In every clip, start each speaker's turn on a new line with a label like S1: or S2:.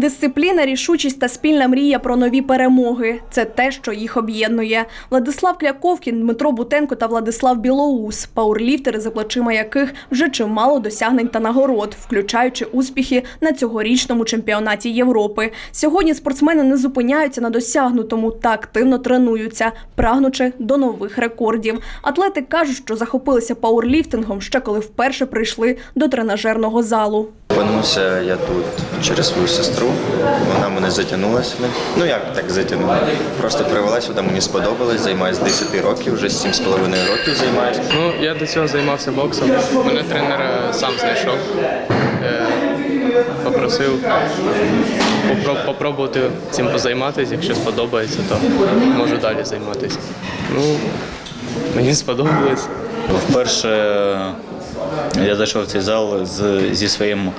S1: Дисципліна, рішучість та спільна мрія про нові перемоги це те, що їх об'єднує. Владислав Кляковкін, Дмитро Бутенко та Владислав Білоус, пауерліфтери, за плечима яких вже чимало досягнень та нагород, включаючи успіхи на цьогорічному чемпіонаті Європи. Сьогодні спортсмени не зупиняються на досягнутому та активно тренуються, прагнучи до нових рекордів. Атлети кажуть, що захопилися пауерліфтингом ще коли вперше прийшли до тренажерного залу.
S2: Опинився я тут через свою сестру. Вона мене затягнула сюди. Ну як так затягнула? Просто привела сюди, мені сподобалось, займаюся 10 років, вже 7,5 років займаюся.
S3: Ну, я до цього займався боксом. Мене тренер е, сам знайшов. Е, Попросив попро- попробувати цим позайматися. Якщо сподобається, то можу далі займатися. Ну, мені сподобалось.
S4: Вперше я зайшов в цей зал з, зі своїм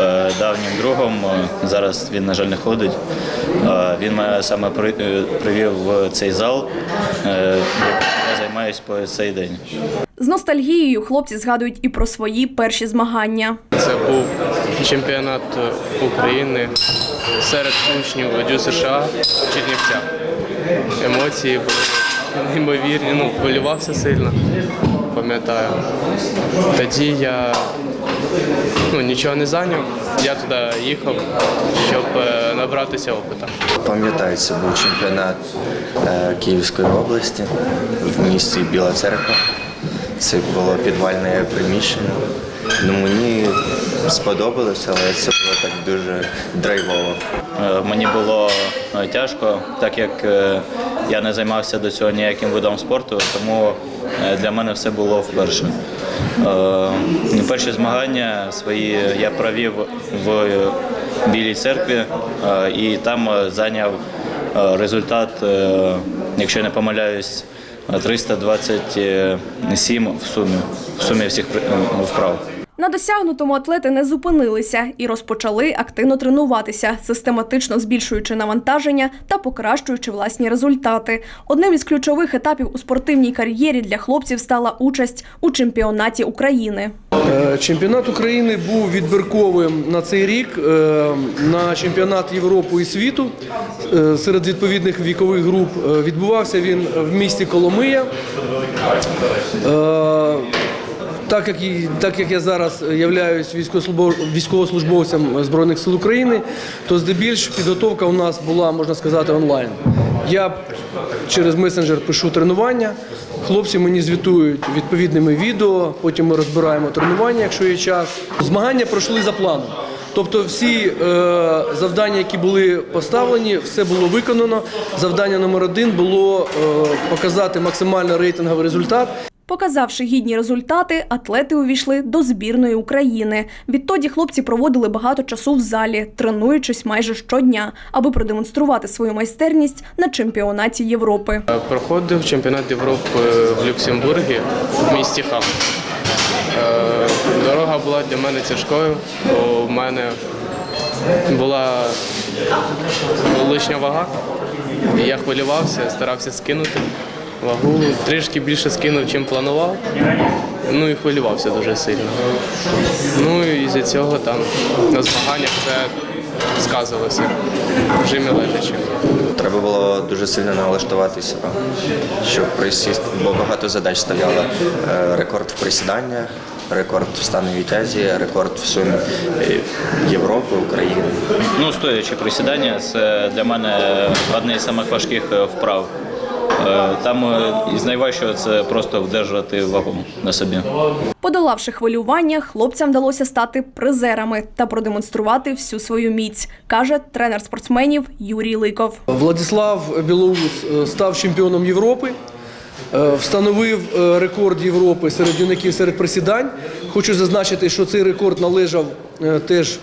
S4: е, давнім другом. Е, Зараз він, на жаль, не ходить. Е, він мене саме при, е, привів в цей зал, е, я займаюся по цей день.
S1: З ностальгією хлопці згадують і про свої перші змагання.
S3: Це був чемпіонат України серед учнів ДЮ США в Чернівцях. Емоції були неймовірні, ну, хвилювався сильно, пам'ятаю. Тоді я ну, нічого не зайняв, я туди їхав, щоб е, набратися опиту.
S2: Пам'ятаю, це був чемпіонат е, Київської області в місті Біла Церква. Це було підвальне приміщення. Ну, мені сподобалось, але це було так дуже драйвово.
S4: Е, Мені було е, тяжко, так як е, я не займався до цього ніяким видом спорту, тому для мене все було вперше. Перші змагання свої я провів в Білій церкві і там зайняв результат, якщо не помиляюсь, 327 в сумі, в сумі всіх вправ.
S1: На досягнутому атлети не зупинилися і розпочали активно тренуватися, систематично збільшуючи навантаження та покращуючи власні результати. Одним із ключових етапів у спортивній кар'єрі для хлопців стала участь у чемпіонаті України.
S5: Е, Чемпіонат України був відбірковим на цей рік е, на чемпіонат Європи і світу е, серед відповідних вікових груп. Відбувався він в місті Коломия. Так як, так як я зараз являюсь військовослужбов- військовослужбовцем Збройних сил України, то здебільш підготовка у нас була, можна сказати, онлайн. Я через месенджер пишу тренування. Хлопці мені звітують відповідними відео, потім ми розбираємо тренування, якщо є час. Змагання пройшли за планом. Тобто всі е, завдання, які були поставлені, все було виконано. Завдання номер один було е, показати максимально рейтинговий результат.
S1: Показавши гідні результати, атлети увійшли до збірної України. Відтоді хлопці проводили багато часу в залі, тренуючись майже щодня, аби продемонструвати свою майстерність на чемпіонаті Європи.
S3: Проходив чемпіонат Європи в Люксембургі в місті Хам. Е, Дорога була для мене тяжкою, бо в мене була лишня вага. Я хвилювався, старався скинути вагу. Трішки більше скинув, чим планував. Ну і хвилювався дуже сильно. Ну і з-за цього там на змаганнях це сказувалося в жимі лежачи.
S2: Треба було дуже сильно налаштувати себе, щоб присісти, бо багато задач стояло. Е, Рекорд в присіданнях, рекорд в становій тязі, рекорд в сумі е, Європи, України.
S4: Ну, стоячи присідання, це для мене одне із самих важких е, вправ. Е, Там е, із найважчого це просто вдержувати вагу на собі.
S1: Подолавши хвилювання, хлопцям вдалося стати призерами та продемонструвати всю свою міць, каже тренер спортсменів Юрій Ликов.
S5: Владислав Білоус е, став чемпіоном Європи, встановив рекорд Європи серед юнаків серед присідань. Хочу зазначити, що цей рекорд належав теж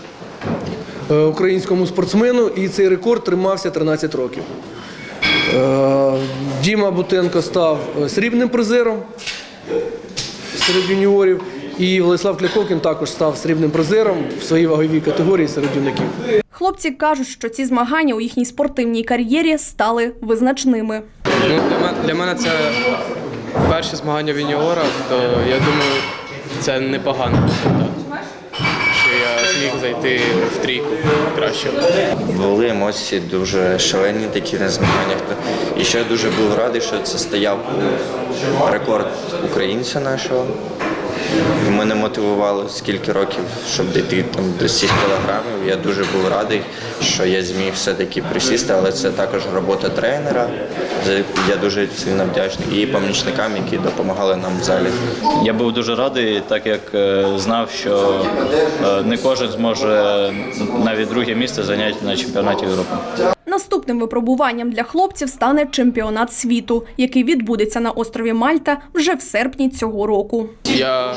S5: українському спортсмену, і цей рекорд тримався 13 років. Е, Діма Бутенко став е, срібним призером серед юніорів. І Владислав Кляковкін також став срібним призером в своїй ваговій категорії серед юнаків.
S1: Хлопці кажуть, що ці змагання у їхній спортивній кар'єрі стали визначними.
S3: Ну, для, мене, для мене це перші змагання в юніорах, то я думаю, це. Що я зміг зайти в трійку краще.
S2: Були емоції дуже шалені такі на змаганнях. І ще дуже був радий, що це стояв рекорд українця нашого. І мене мотивувало скільки років, щоб дійти там до цих кілограмів. Я дуже був радий, що я зміг все-таки присісти, але це також робота тренера. Я дуже сильно вдячний і помічникам, які допомагали нам в залі.
S4: Я був дуже радий, так як е, знав, що е, не кожен зможе навіть друге місце зайняти на чемпіонаті Європи.
S1: Наступним випробуванням для хлопців стане чемпіонат світу, який відбудеться на острові Мальта вже в серпні цього року.
S3: Я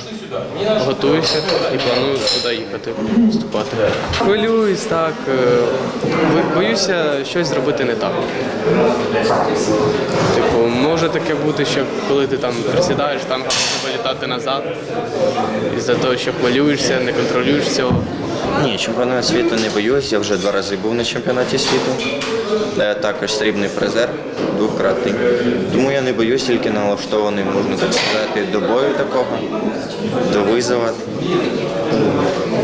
S3: готуюся і планую туди їхати виступати. Хвилююсь так. е, Боюся щось зробити не так. Типу, може таке бути, що коли ти там присідаєш, там може вилітати назад. Із-за того, що хвилюєшся, не контролюєш цього.
S2: Ні, чемпіонат світу не боюсь. Я вже два рази був на чемпіонаті світу. Е, Також срібний призер, двократний. Тому я не боюсь, тільки налаштований, можна так сказати, до бою такого, до визова.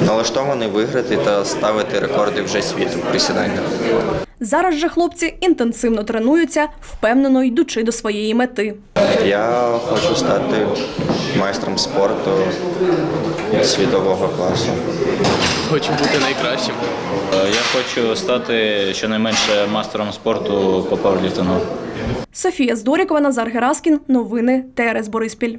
S2: Налаштований виграти та ставити рекорди вже світу присідання.
S1: Зараз же хлопці інтенсивно тренуються, впевнено йдучи до своєї мети.
S2: Я хочу стати майстром спорту світового класу.
S3: Хочу бути найкращим.
S4: Я хочу стати щонайменше мастером спорту по пауерліфтингу.
S1: Софія Здорікова, Назар Гераскін. Новини ТРС Бориспіль.